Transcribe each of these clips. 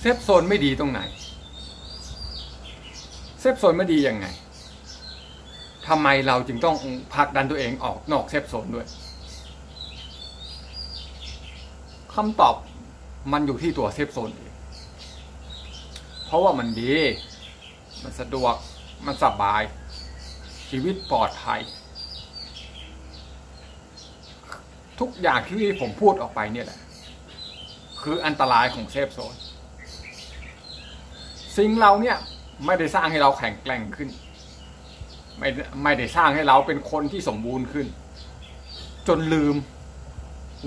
เซฟโซนไม่ดีตรงไหน เซฟโซนไม่ดียังไงทำไมเราจึงต้องผลักดันตัวเองออกนอกเซฟโซนด้วยคำตอบมันอยู่ที่ตัวเซฟโซนเองเพราะว่ามันดี มันสะดวก มันสบาย ชีวิตปลอดภัย ทุกอย่างที่ผมพูดออกไปเนี่ยแหละ คืออันตรายของเซฟโซน สิ่งเราเนี่ยไม่ได้สร้างให้เราแข็งแกร่งขึ้น ไม่ไม่ได้สร้างให้เราเป็นคนที่สมบูรณ์ขึ้น จนลืม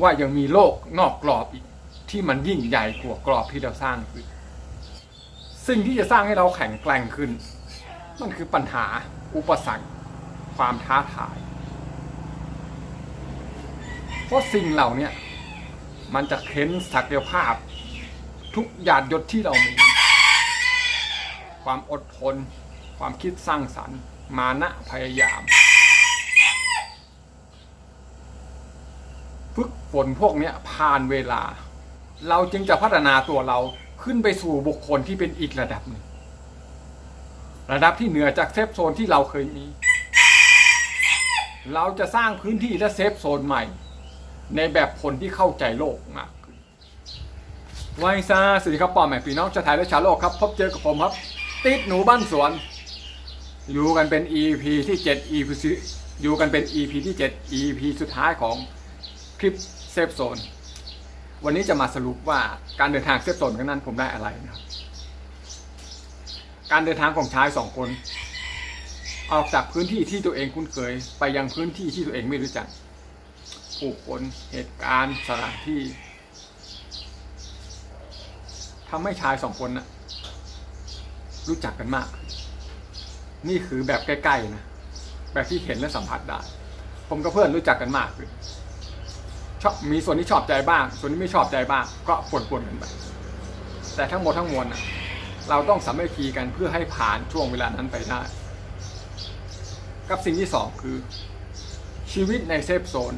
ว่ายังมีโลกนอกกรอบอีกที่มันยิ่งใหญ่กว่ากรอบที่เราสร้างขึ้นสิ่งที่จะสร้างให้เราแข็งแกร่งขึ้น มันคือปัญหาอุปสรรค ความท้าทาย เพราะสิ่งเหล่านี้มันจะเค้นศักยภาพ ทุกหยาดหยดที่เรามี ความอดทน ความคิดสร้างสรรค์ มานะพยายาม ฝึกฝนพวกนี้ผ่านเวลา เราจึงจะพัฒนาตัวเราขึ้นไปสู่บุคคลที่เป็นอีกระดับหนึ่ง ระดับที่เหนือจากเซฟโซนที่เราเคยมี เราจะสร้างพื้นที่และเซฟโซนใหม่ ในแบบคนที่เข้าใจโลกมากขึ้นไวซาสวัสดีครับปอมแม่พี่น้องชาวไทยและชาวโลกครับ พบเจอกับผมครับ ติดหนูบ้านสวน อยู่กันเป็น EP ที่ 7 EP ที่อยู่กันเป็น EP ที่ 7 EP สุดท้ายของคลิปเซฟโซน วันนี้จะมาสรุปว่าการเดินทางเซฟโซนครั้งนั้นผมได้อะไรนะครับ การเดินทางของชายสองคน ออกจากพื้นที่ที่ตัวเองคุ้นเคย ไปยังพื้นที่ที่ตัวเองไม่รู้จัก ผู้คนเหตุการณ์สถานที่ทำให้ชายสองคนนะ รู้จักกันมากขึ้นนี่คือแบบใกล้ๆนะแบบที่เห็นและสัมผัสได้ ผมกับเพื่อนรู้จักกันมากขึ้นชอบมีส่วนที่ชอบใจบ้าง ส่วนที่ไม่ชอบใจบ้าง ก็ปนๆกันไปแต่ทั้งหมดทั้งมวลนะเราต้องสามัคคีกันเพื่อให้ผ่านช่วงเวลานั้นไปได้ กับสิ่งที่สองคือ ชีวิตในเซฟโซน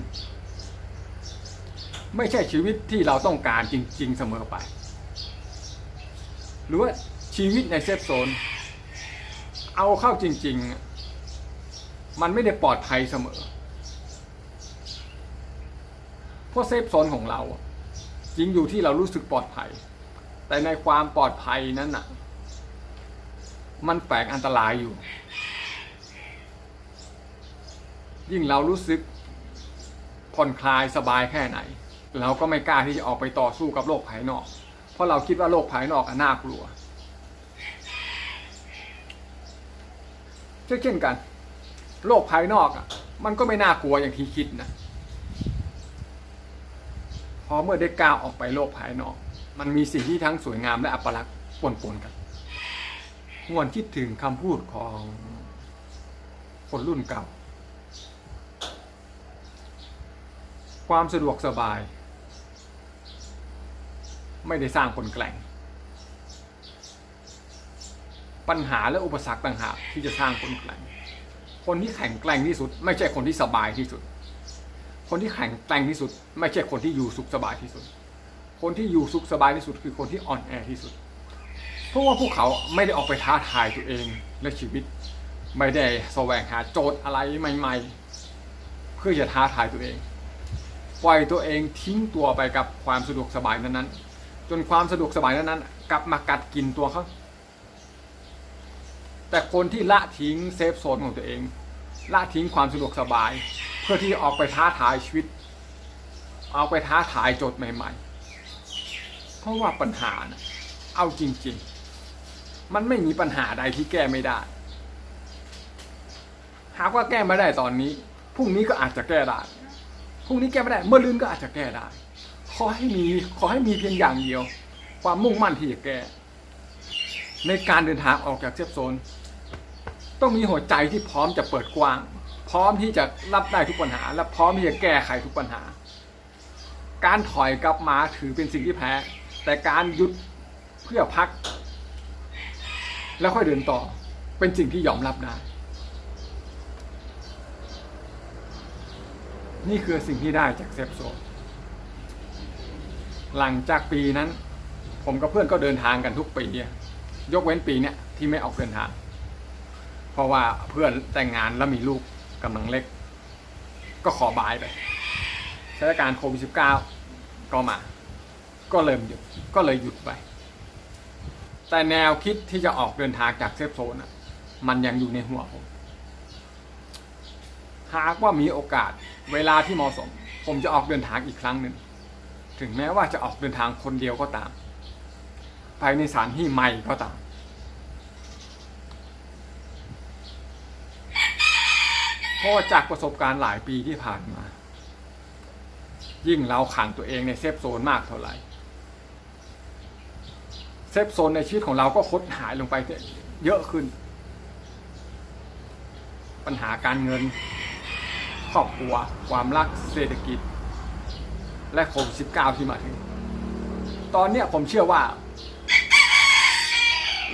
ไม่ใช่ชีวิตที่เราต้องการจริง ๆ เสมอไป หรือว่า ชีวิตในเซฟโซน เอาเข้าจริง ๆ มันไม่ได้ปลอดภัยเสมอ เพราะเซฟโซนของเราจริงอยู่ที่เรารู้สึกปลอดภัย แต่ในความปลอดภัยนั้นน่ะ มันแฝงอันตรายอยู่ ยิ่งเรารู้สึกผ่อนคลายสบายแค่ไหน เราก็ไม่กล้าที่จะออกไปต่อสู้กับโลกภายนอก เพราะเราคิดว่าโลกภายนอกอน่ากลัว เช่นเช่นกัน โลกภายนอกอะ มันก็ไม่น่ากลัวอย่างที่คิดนะพอเมื่อได้ก้าวออกไปโลกภายนอก มันมีสิ่งที่ทั้งสวยงามและอัปลักษณ์ปนๆกันหวนคิดถึงคำพูดของคนรุ่นเก่า ความสะดวกสบาย ไม่ได้สร้างคนแกร่ง ปัญหาและอุปสรรคต่างหากที่จะสร้างคนแกร่ง คนที่แข็งแกร่งที่สุด ไม่ใช่คนที่สบายที่สุด คนที่แข็งแกร่งที่สุด ไม่ใช่คนที่อยู่สุขสบายที่สุด คนที่อยู่สุขสบายที่สุดคือคนที่อ่อนแอที่สุด เพราะว่าพวกเขาไม่ได้ออกไปท้าทายตัวเองและชีวิต ไม่ได้แสวงหาโจทย์อะไรใหม่ ๆ เพื่อจะท้าทายตัวเอง ปล่อยตัวเองทิ้งตัวไปกับความสะดวกสบายนั้นๆจนความสะดวกสบายนั้นๆกลับมากัดกินตัวเขา แต่คนที่ละทิ้งเซฟโซนของตัวเอง ละทิ้งความสะดวกสบาย เพื่อที่ออกไปท้าทายชีวิตออกไปท้าทายโจทย์ใหม่ ๆ เพราะว่าปัญหานะเอาจริง ๆ มันไม่มีปัญหาใดที่แก้ไม่ได้ หากว่าแก้ไม่ได้ตอนนี้พรุ่งนี้ก็อาจจะแก้ได้พรุ่งนี้แก้ไม่ได้ เมื่อลืนก็อาจจะแก้ได้ ขอให้มีขอให้มีเพียงอย่างเดียว ความมุ่งมั่นที่จะแก้ในการเดินทางออกจากเซฟโซน ต้องมีหัวใจที่พร้อมจะเปิดกว้าง พร้อมที่จะรับได้ทุกปัญหา และพร้อมที่จะแก้ไขทุกปัญหา การถอยกลับมาถือเป็นสิ่งที่แพ้ แต่การหยุดเพื่อพัก แล้วค่อยเดินต่อเป็นสิ่งที่ยอมรับได้นี่คือสิ่งที่ได้จากเซฟโซนหลังจากปีนั้น ผมกับเพื่อนก็เดินทางกันทุกปี ยกเว้นปีเนี้ยที่ไม่ออกเดินทาง เพราะว่าเพื่อนแต่งงานแล้วมีลูกกำลังเล็ก ก็ขอบายไปสถานการณ์โควิดสิบเก้าก็มา ก็เลยหยุดก็เลยหยุดไป แต่แนวคิดที่จะออกเดินทางจากเซฟโซนอะมันยังอยู่ในหัวผมหากว่ามีโอกาสเวลาที่เหมาะสม ผมจะออกเดินทางอีกครั้งหนึ่งถึงแม้ว่าจะออกเดินทางคนเดียวก็ตาม ไปในสถานที่ใหม่ก็ตาม เพราะจากประสบการณ์หลายปีที่ผ่านมา ยิ่งเราขังตัวเองในเซฟโซนมากเท่าไหร่ เซฟโซนในชีวิตของเราก็คดหายลงไปเยอะขึ้น ปัญหาการเงิน ครอบครัว ความรักเศรษฐกิจ และโควิด19ที่มาถึง ตอนเนี้ยผมเชื่อว่า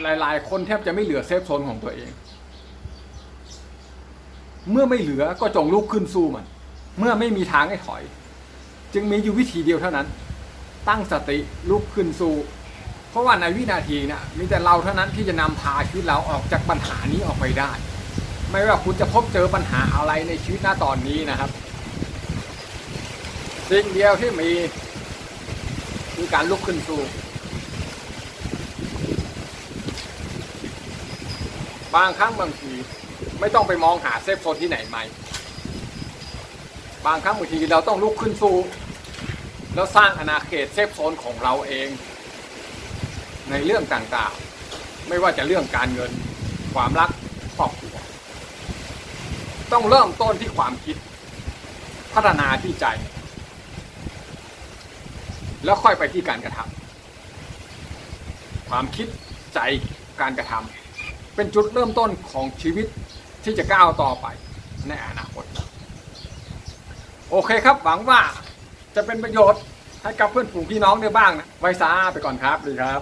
หลาย ๆ คนแทบจะไม่เหลือเซฟโซนของตัวเอง เมื่อไม่เหลือก็จงลุกขึ้นสู้มัน เมื่อไม่มีทางให้ถอย จึงมีอยู่วิธีเดียวเท่านั้น ตั้งสติลุกขึ้นสู้ เพราะว่าในวินาทีน่ะมีแต่เราเท่านั้นที่จะนำพาชีวิตเราออกจากปัญหานี้ออกไปได้ ไม่ว่าคุณจะพบเจอปัญหาอะไรในชีวิตหน้าตอนนี้นะครับสิ่งเดียวที่มีคือการลุกขึ้นสู้ บางครั้งบางทีไม่ต้องไปมองหาเซฟโซนที่ไหนใหม่บางครั้งบางทีเราต้องลุกขึ้นสู้ แล้วสร้างอาณาเขตเซฟโซนของเราเอง ในเรื่องต่างๆ ไม่ว่าจะเรื่องการเงิน ความรักครอบครัวต้องเริ่มต้นที่ความคิด พัฒนาที่ใจ แล้วค่อยไปที่การกระทำความคิดใจการกระทำ เป็นจุดเริ่มต้นของชีวิตที่จะก้าวต่อไปในอนาคต โอเคครับหวังว่าจะเป็นประโยชน์ให้กับเพื่อนฝูงพี่น้องได้บ้างนะไว้ซาไปก่อนครับดีครับ